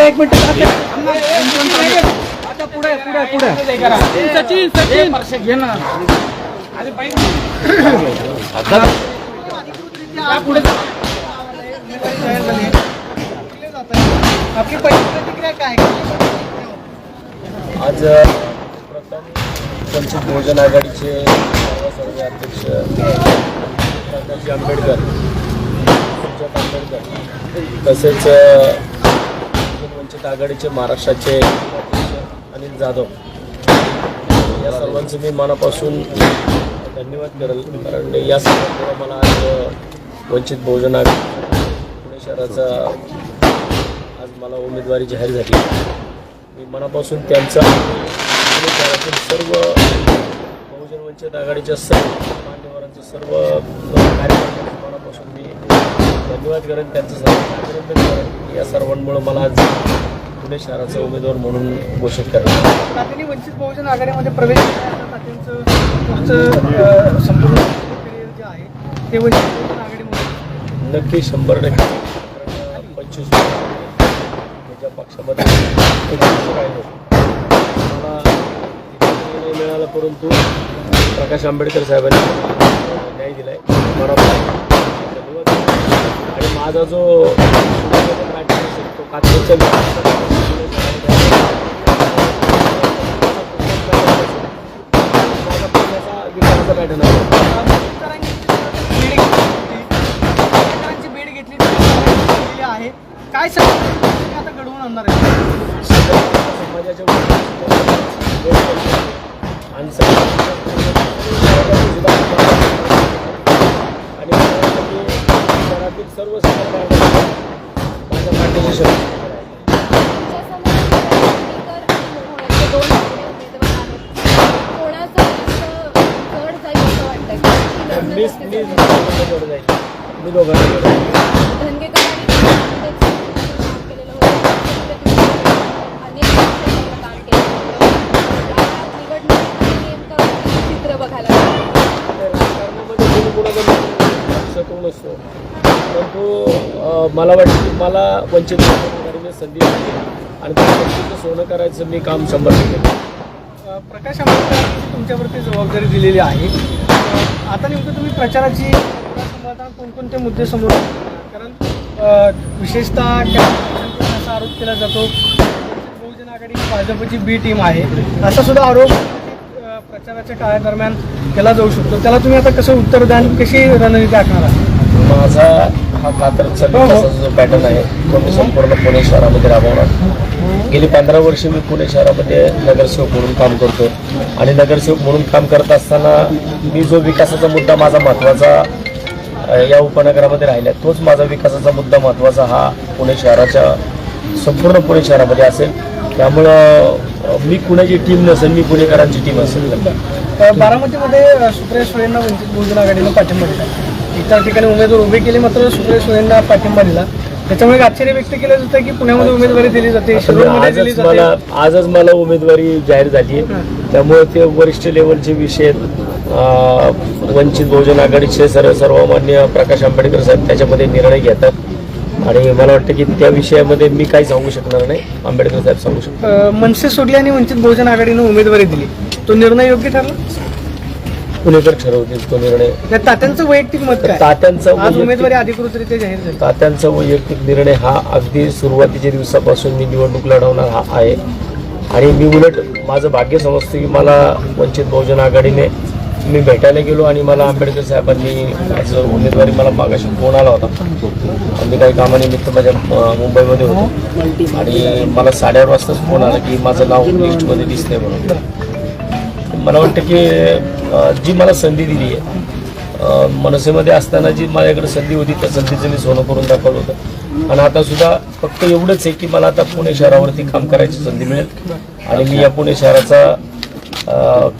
एक मिनिट आज वंचित बहुजन आघाडीचे सर्वसर्वे अध्यक्ष प्रकाश आंबेडकर सुजात आंबेडकर तसेच वंचित आघाडीचे महाराष्ट्राचे अनिल जाधव. या सर्वांचे मी मनापासून धन्यवाद करेल. कारण या सर्वांमुळे मला आज वंचित बहुजन आघाडी पुणे शहराचा आज मला उमेदवारी जाहीर झाली. मी मनापासून त्यांचा पुणे शहरातील सर्व बहुजन वंचित आघाडीच्या सर्व मान्यवरांचं सर्व कार्यकर्त्यांचं मनापासून मी धन्यवाद करेन त्यांचं सर्व अभिनंदन करेन. या सर्वांमुळं मला आज पुणे शहराचा उमेदवार म्हणून घोषित तात्याने वंचित बहुजन आघाडीमध्ये प्रवेश तात्यांचं संपूर्ण करिअर जे आहे ते वंचित बहुजन आघाडीमध्ये नक्की शंभर टक्के. पंचवीस ज्या पक्षामध्ये राहिलो मला मिळाला परंतु प्रकाश आंबेडकर साहेबांनी न्याय दिलाय. आणि माझा जो शकतो असेल सर्व समाज माझ्या पाठीशी शक्ती मीच मी दोघांना जाईल मी दोघांना चित्र बघायला राजकारणामध्ये कोणाचा परंतु मला वाटतं की मला वंचित संधी मिळते आणि त्या सोनं करायचं मी काम शंभर टक्के प्रकाश आंबेडकर तुमच्यावरती जबाबदारी दिलेली आहे. आता नेमकं तुम्ही प्रचाराची सांभाळताना कोणकोणते मुद्दे समोर कारण विशेषतः असा आरोप केला जातो बहुजन आघाडी भाजपची बी टीम आहे. असा सुद्धा आरोप प्रचाराच्या काळादरम्यान केला जाऊ शकतो. त्याला तुम्ही आता कसं उत्तर द्याल? कशी रणनीती आखणार आहात? माझा हा कात्रजचा विकासाचा जो पॅटर्न आहे तो मी संपूर्ण पुणे शहरामध्ये राबवणार. गेली पंधरा वर्ष मी पुणे शहरामध्ये नगरसेवक म्हणून काम करतो. आणि नगरसेवक म्हणून काम करत असताना मी जो विकासाचा मुद्दा माझा महत्त्वाचा या उपनगरामध्ये राहिला तोच माझा विकासाचा मुद्दा महत्त्वाचा हा पुणे शहराच्या संपूर्ण पुणे शहरामध्ये असेल. त्यामुळं मी कुणाची टीम नसेल मी पुणेकरांची टीम असेल. बारामतीमध्ये सुप्रिया सुळेंना वंचित बहुजन आघाडीनं पाठिंबा दिला. इतर ठिकाणी उमेदवार उभे केले मात्र सुप्रिया सुळेंना पाठिंबा दिला. त्याच्यामुळे एक आश्चर्य व्यक्त केलं जातं की पुण्यामध्ये उमेदवारी दिली जाते आता शिरूरमध्ये दिली आजच जाते. मला आजच मला उमेदवारी जाहीर झाली. आहे त्यामुळे ते वरिष्ठ लेवलचे विषय आहेत. अं, वंचित बहुजन आघाडीचे सर्व सर्वमान्य प्रकाश आंबेडकर साहेब त्याच्यामध्ये निर्णय घेतात. आणि मला वाटतं की त्या विषयामध्ये मी काही सांगू शकणार नाही. आंबेडकर साहेब सांगू शकतात. अ, मनसे सोडली आणि वंचित बहुजन आघाडीनं उमेदवारी दिली. तो निर्णय योग्य ठरला? पुणेकर ठरवतील तो निर्णय. त्या तात्यांचं वैयक्तिक मत काय? तात्यांचा आज वैयक्तिक- उमेदवारी अधिकृतरित्या जाहीर झाली. तात्यांचा वैयक्तिक निर्णय हा अगदी सुरुवातीच्या दिवसापासून मी निवडणूक लढवणार हा आहे. आणि मी उलट माझं भाग्य समजतो की मला वंचित बहुजन आघाडीने मी भेटायला गेलो आणि मला आंबेडकर साहेबांनी आज उमेदवारी मला मागाशी फोन आला होता. मी काही कामानिमित्त माझ्या अं, मुंबईमध्ये होतो. आणि मला साडेआठ वाजताच फोन आला की माझं नाव लिस्टमध्ये दिसतंय म्हणून. मला वाटतं की जी मला संधी दिली आहे मनसेमध्ये असताना जी माझ्याकडे संधी होती त्या संधीचं मी सोनं करून दाखवलं होतं. आणि आता सुद्धा फक्त एवढंच आहे की मला आता पुणे शहरावरती काम करायची संधी मिळेल. आणि मी या पुणे शहराचा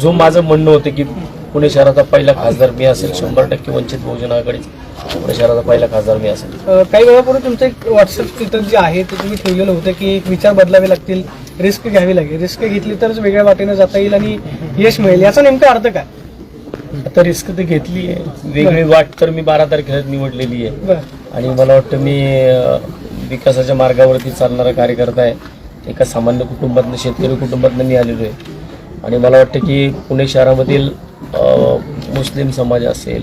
जो माझं म्हणणं होतं की पुणे शहराचा पहिला खासदार मी असेल शंभर टक्के वंचित बहुजन आघाडीचा. पुणे शहराचा पहिला खासदार मी असेल. काही वेळापूर्वी तुमचं एक व्हॉट्सअप स्टेटस जे आहे ते तुम्ही ठेवलेलं होतं की एक विचार बदलावे लागतील रिस्क घ्यावी लागेल रिस्क घेतली तरच वेगळ्या वाटेने जाता येईल आणि यश मिळेल. याचा नेमका अर्थ काय? आता रिस्क तर घेतली आहे. वेगळी वाट तर मी बारा तारखेला निवडलेली आहे. आणि मला वाटतं मी विकासाच्या मार्गावरती चालणारा कार्यकर्ता आहे. एका सामान्य कुटुंबातनं शेतकरी कुटुंबातनं मी आलेलो आहे. आणि मला वाटतं की पुणे शहरामधील मुस्लिम समाज असेल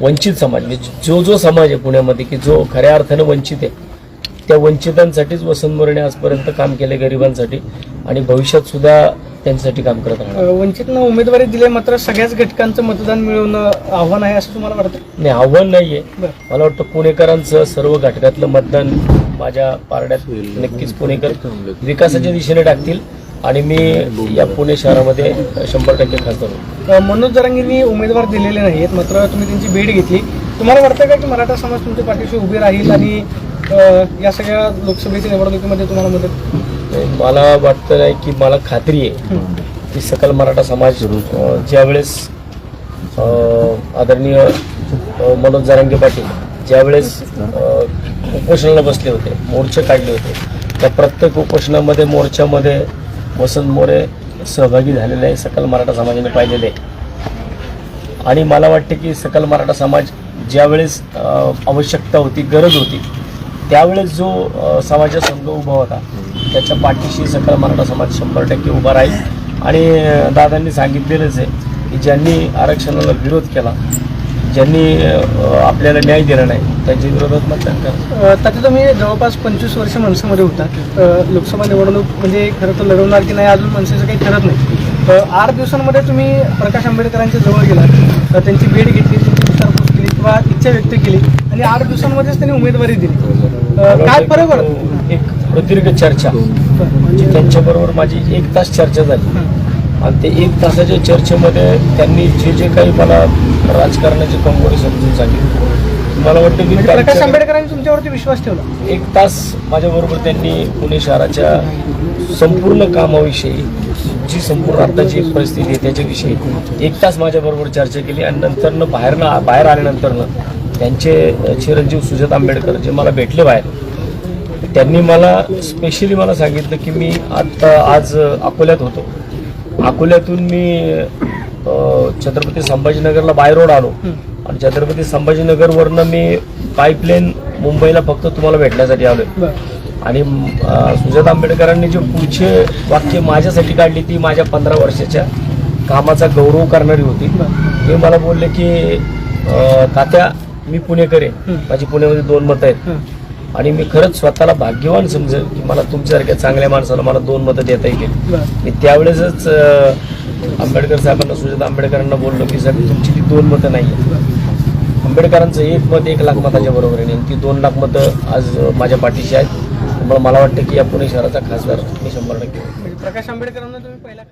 वंचित समाज म्हणजे जो जो समाज आहे पुण्यामध्ये की जो खऱ्या अर्थानं वंचित आहे त्या वंचितांसाठीच वसंत मोरेने आजपर्यंत काम केले गरिबांसाठी आणि भविष्यात सुद्धा त्यांच्यासाठी काम करत राहणार. वंचितनं उमेदवारी दिली मात्र सगळ्याच घटकांचं मतदान मिळवणं आव्हान आहे असं तुम्हाला वाटतं? नाही आव्हान नाही आहे मला वाटतं पुणेकरांचं सर्व घटकातलं मतदान माझ्या पारड्यात नक्कीच पुणेकर विकासाच्या दिशेने टाकतील. आणि मी या पुणे शहरामध्ये शंभर टक्के खासदार अ, मनोज जरांगींनी उमेदवार दिलेले नाहीत मात्र तुम्ही त्यांची भेट घेतली. तुम्हाला वाटतं का की मराठा समाज तुमच्या पाठीशी उभी राहील आणि या सगळ्या लोकसभेच्या निवडणुकीमध्ये तुम्हाला मदत मला वाटतं नाही की मला खात्री आहे की सकल मराठा समाज ज्यावेळेस आदरणीय मनोज जारांगे पाटील ज्यावेळेस उपोषणाला बसले होते मोर्चे काढले होते त्या प्रत्येक उपोषणामध्ये मोर्चामध्ये वसंत मोरे सहभागी झालेले आहे. सकल मराठा समाजाने पाहिलेले आहे. आणि मला वाटते की सकल मराठा समाज ज्यावेळेस आवश्यकता होती गरज होती त्यावेळेस जो समाजा संघ उभा होता त्याच्या पाठीशी सकल मराठा समाज शंभर टक्के उभा राहील. आणि दादांनी सांगितलेलंच आहे की ज्यांनी आरक्षणाला विरोध केला ज्यांनी आपल्याला न्याय दिला नाही त्यांच्या विरोधात मतदान करा. तात्या तुम्ही जवळपास पंचवीस वर्ष मनसेमध्ये होता. लोकसभा निवडणूक म्हणजे खरं तर लढवणार की नाही अजून मनसेचं काही ठरत नाही. आठ दिवसांमध्ये तुम्ही प्रकाश आंबेडकरांच्या जवळ गेलात. अ, त्यांची भेट घेतली त्यांची विचारपूस केली किंवा इच्छा व्यक्त केली आणि आठ दिवसांमध्येच त्यांनी उमेदवारी दिली. काय फरक पडतो एक प्रदीर्घ चर्चा. जी त्यांच्याबरोबर माझी एक तास चर्चा झाली. आणि ते एक तासाच्या चर्चेमध्ये त्यांनी जे जे काही मला राजकारणाचे कंगोरे समजून सांगितले. मला वाटतं की म्हणजे प्रकाश आंबेडकरांनी तुमच्यावरती विश्वास ठेवला. एक तास माझ्याबरोबर त्यांनी पुणे शहराच्या संपूर्ण कामाविषयी जी संपूर्ण आत्ताची परिस्थिती आहे त्याच्याविषयी एक तास माझ्याबरोबर चर्चा केली आणि नंतरनं बाहेरनं बाहेर आल्यानंतरनं त्यांचे चिरंजीव सुजात आंबेडकर जे मला भेटले बाहेर त्यांनी मला स्पेशली मला सांगितलं की मी आत्ता आज अकोल्यात होतो. अकोल्यातून मी छत्रपती संभाजीनगरला बाय रोड आलो. आणि छत्रपती संभाजीनगरवरनं मी पाईपलाईन मुंबईला फक्त तुम्हाला भेटण्यासाठी आलोय. आणि सुजात आंबेडकरांनी जे पुढचे वाक्य माझ्यासाठी काढली ती माझ्या पंधरा वर्षाच्या कामाचा गौरव करणारी होती. ते मला बोलले की तात्या मी पुणेकर आहे माझी पुण्यामध्ये दोन मतं आहेत. आणि मी खरंच स्वतःला भाग्यवान समजेल की मला तुमच्यासारख्या चांगल्या माणसाला मला दोन मतं देता येतील मी त्यावेळेसच आंबेडकर साहेबांना सुजात आंबेडकरांना बोललो की साहेब तुमची ती दोन मतं नाही आहेत. आंबेडकरांचं एक मत एक लाख मताच्या बरोबर आहे आणि ती दोन लाख मतं आज माझ्या पाठीशी आहेत. त्यामुळे मला वाटतं की या पुणे शहराचा खासदार मी शंभर टक्के. म्हणजे प्रकाश आंबेडकरांना तुम्ही पहिला